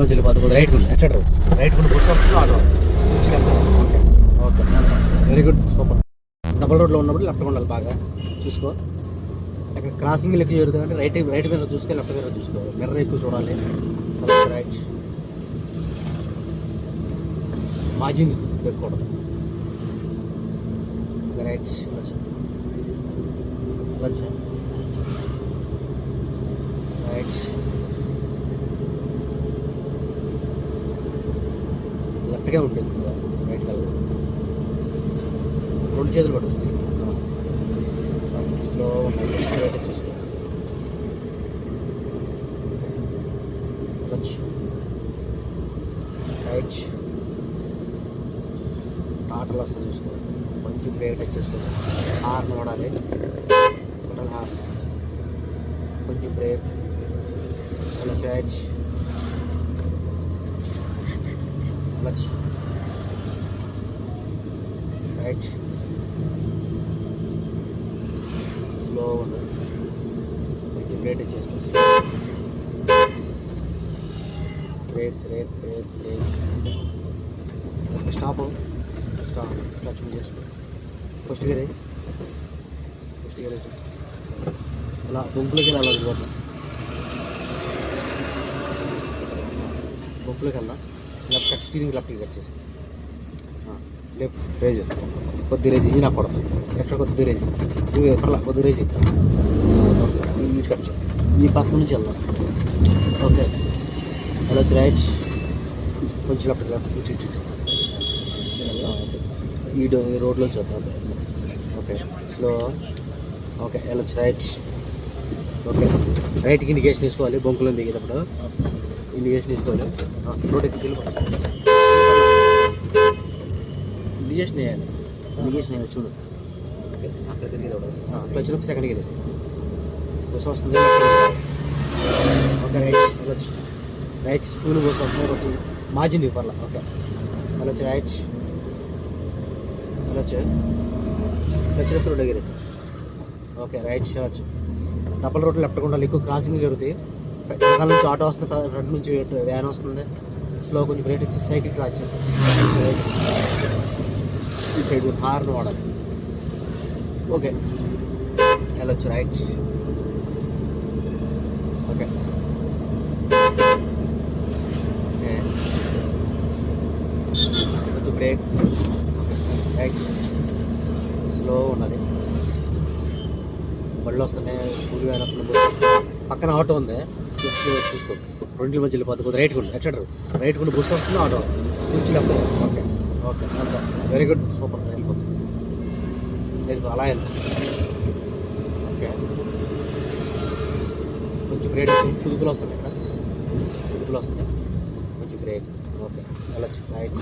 మధ్య వెళ్ళిపోతుంది రైట్ ఉంది ఎక్కడ? రైట్ ఉంది బస్సు వస్తుంది ఆటో. వచ్చి okay. Okay. Very good super. Double రోడ్లో ఉన్నప్పుడు లెఫ్ట్ ఉండాలి బాగా. చూసుకో. అక్కడ క్రాసింగ్ లెక్క జరుగుతుంది అంటే రైట్ రైట్ మీద చూసుకో లెఫ్ట్ మీద చూసుకో. మిర్రర్ ఎక్కువ చూడాలి. Right margin ఎక్కువకూడదు. రైట్ వెళ్ళచ్చు వెళ్ళచ్చు రైట్ లెఫ్ట్గా ఉంటుంది ఎక్కువగా రైట్ కలర్ రెండు చేతులు పట్టు వస్తాయి స్లో రైట్ వచ్చేసుకో వెళ్ళచ్చు రైట్ టాటర్లు వస్తుంది చూసుకో. కొంచెం బ్రేక్ టచ్ చేసుకో. హార్న్ వాడాలి. Total horn. కొంచెం brake. Clutch right clutch right. Slow ఉంది కొంచెం brake touch brake brake brake brake stop stop clutch చేసుకో ఫస్ట్ గేరే ఫస్ట్ గేరే అలా బొంకులోకి వెళ్ళాలి అది వెళ్దాం లెఫ్ట్ కట్ స్టీరింగ్ లెఫ్ట్కి కట్ చేసి లెఫ్ట్ రేజ్. కొద్ది రేజ్ ఇది నాకు కొడతాను ఎక్కడ కొద్ది రేజ్? ఇవి పర్లా కొద్ది రేజ్. ఓకే. ఈ కట్ చేయి. ఈ పక్క నుంచి వెళ్దాం. ఓకే. వెళ్ళొచ్చు రైట్ కొంచెం లెఫ్ట్ లెఫ్ట్ ఇటు ఇటు ఈ రోడ్లో చూద్దాం ఓకే. ఓకే. స్లో. ఓకే. వెళ్ళొచ్చు రైట్ ఓకే. రైట్కి ఇండికేషన్ తీసుకోవాలి. బొంకులో దిగేటప్పుడు ఇండికేషన్ తీసుకోవాలి రోడ్ ఎక్కి. ఇండికేషన్ వేయాలి. ఇండికేషన్ వేయాలి చూడు. అక్కడ తిరిగి అక్కడ వచ్చినప్పుడు సెకండ్ గేరేసి బస్సు వస్తుంది. ఓకే రైట్ వెళ్ళొచ్చు రైట్ స్కూల్ బస్సు వస్తుంది మార్జిన్ ఇవ్వాల ఓకే. వెళ్ళొచ్చు రైట్. వెళ్ళొచ్చు వచ్చినప్పుడు రోడ్ ఎగరేసి ఓకే రైట్ వెళ్ళొచ్చు డబల్ రోడ్ లెఫ్ట్ ఉండాలి. ఎక్కువ క్రాసింగ్ జరుగుతాయి. వెనకాల నుంచి ఆటో వస్తుంది ఫ్రంట్ నుంచి వ్యాన్ వస్తుంది. స్లో కొంచెం బ్రేక్ ఇచ్చి సైకిల్ క్రాచ్ చేసి ఈ సైడ్ హార్న్ వాడాలి. ఓకే. వెళ్ళొచ్చు రైట్ ఓకే. ఓకే. కొంచెం బ్రేక్. రైట్ స్లో ఉండాలి. బళ్ళు వస్తున్నాయి స్కూల్ వ్యాన్ వస్తుంది. పక్కన ఆటో ఉంది. చూసుకో చూసుకో రెండింటి మధ్య వెళ్ళిపోతుంది రైట్ కొండ ఎక్కడ? రైట్ కొండ బస్సు వస్తుంది ఆటో నుంచి లెఫ్ట్ ఓకే. ఓకే అంతా. Very good super. వెళ్ళిపోతుంది వెళ్ళిపో. అలా వెళ్తా ఓకే. కొంచెం బ్రేక్ వచ్చి కుదుపులు వస్తుంది ఇక్కడ కుదుపులు వస్తుంది కొంచెం బ్రేక్ ఓకే. వెళ్ళచ్చు. రైట్